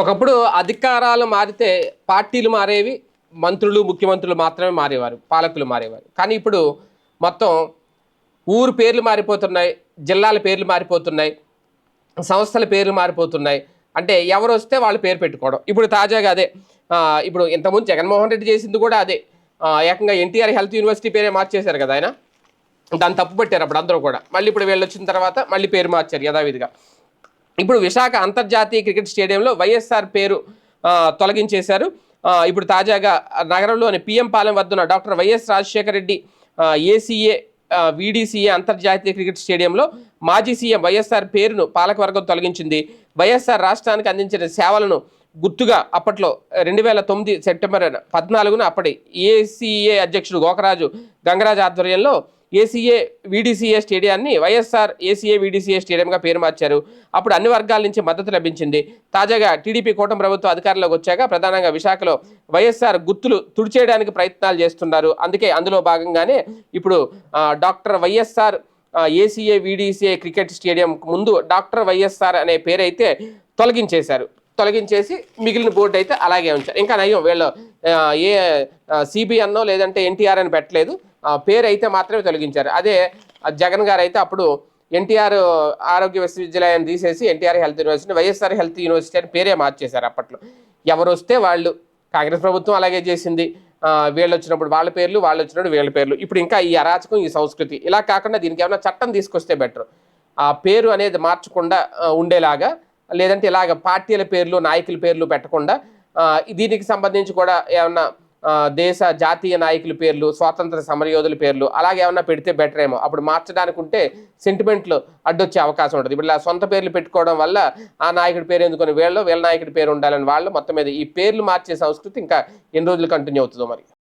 ఒకప్పుడు అధికారాలు మారితే పార్టీలు మారేవి మంత్రులు ముఖ్యమంత్రులు మాత్రమే మారేవారు పాలకులు మారేవారు. కానీ ఇప్పుడు మొత్తం ఊరు పేర్లు మారిపోతున్నాయి జిల్లాల పేర్లు మారిపోతున్నాయి సంస్థల పేర్లు మారిపోతున్నాయి. అంటే ఎవరు వస్తే వాళ్ళు పేరు పెట్టుకోవడం. ఇప్పుడు తాజాగా అదే ఇప్పుడు ఇంతకుముందు జగన్మోహన్ రెడ్డి చేసింది కూడా అదే. ఏకంగా ఎన్టీఆర్ హెల్త్ యూనివర్సిటీ పేరే మార్చేశారు కదా ఆయన. దాన్ని తప్పు పెట్టారు అప్పుడు అందరూ కూడా. మళ్ళీ ఇప్పుడు వీళ్ళు వచ్చిన తర్వాత మళ్ళీ పేరు మార్చారు యథావిధిగా. ఇప్పుడు విశాఖ అంతర్జాతీయ క్రికెట్ స్టేడియంలో వైఎస్ఆర్ పేరు తొలగించేశారు. ఇప్పుడు తాజాగా నగరంలోని పిఎం పాలెం వద్ద doctor YS Rajasekhara Reddy ACA VDCA అంతర్జాతీయ క్రికెట్ స్టేడియంలో మాజీ సీఎం వైఎస్ఆర్ పేరును పాలకవర్గం తొలగించింది. వైఎస్ఆర్ రాష్ట్రానికి అందించిన సేవలను గుర్తుగా అప్పట్లో రెండు వేల తొమ్మిది సెప్టెంబర్ పద్నాలుగున అప్పటి ఏసీఏ అధ్యక్షుడు గోకరాజు గంగరాజు ఆధ్వర్యంలో ఏసీఏ వీడీసీఏ స్టేడియాన్ని వైఎస్ఆర్ ఏసీఏ వీడీసీఏ స్టేడియంగా పేరు మార్చారు. అప్పుడు అన్ని వర్గాల నుంచి మద్దతు లభించింది. తాజాగా టీడీపీ కూటమి ప్రభుత్వం అధికారంలోకి వచ్చాక ప్రధానంగా విశాఖలో వైఎస్ఆర్ గుర్తులు తుడిచేయడానికి ప్రయత్నాలు చేస్తున్నారు. అందుకే అందులో భాగంగానే ఇప్పుడు doctor YSR ACA VDCA cricket stadium ముందు డాక్టర్ వైఎస్ఆర్ అనే పేరైతే తొలగించేశారు. తొలగించేసి మిగిలిన బోర్డు అయితే అలాగే ఉంచారు. ఇంకా నయం వీళ్ళు ఏ సిబిఎన్నో లేదంటే ఎన్టీఆర్ అని పెట్టలేదు. ఆ, పేరు అయితే మాత్రమే తొలగించారు. అదే జగన్ గారు అయితే అప్పుడు ఎన్టీఆర్ ఆరోగ్య విశ్వవిద్యాలయాన్ని తీసేసి NTR health university YSR health university అని పేరే మార్చేశారు అప్పట్లో. ఎవరు వస్తే వాళ్ళు. కాంగ్రెస్ ప్రభుత్వం అలాగే చేసింది. వీళ్ళు వచ్చినప్పుడు వాళ్ళ పేర్లు వాళ్ళు వచ్చినప్పుడు వీళ్ళ పేర్లు. ఇప్పుడు ఇంకా ఈ అరాచకం ఈ సంస్కృతి. ఇలా కాకుండా దీనికి ఏమైనా చట్టం తీసుకొస్తే బెటర్. ఆ పేరు అనేది మార్చకుండా ఉండేలాగా లేదంటే ఇలాగ పార్టీల పేర్లు నాయకుల పేర్లు పెట్టకుండా దీనికి సంబంధించి కూడా ఏమన్నా దేశ జాతీయ నాయకుల పేర్లు స్వాతంత్ర సమరయోధుల పేర్లు అలాగే ఏమన్నా పెడితే బెటర్ ఏమో అప్పుడు మార్చడానికి ఉంటే సెంటిమెంట్లు అడ్డొచ్చే అవకాశం ఉంటుంది. ఇప్పుడు ఇలా సొంత పేర్లు పెట్టుకోవడం వల్ల ఆ నాయకుడి పేరు ఎందుకొని వీళ్ళు వీళ్ళ నాయకుడి పేరు ఉండాలని వాళ్ళు మొత్తం మీద ఈ పేర్లు మార్చే సంస్కృతి ఇంకా ఎన్ని రోజులు కంటిన్యూ అవుతుందో మరి.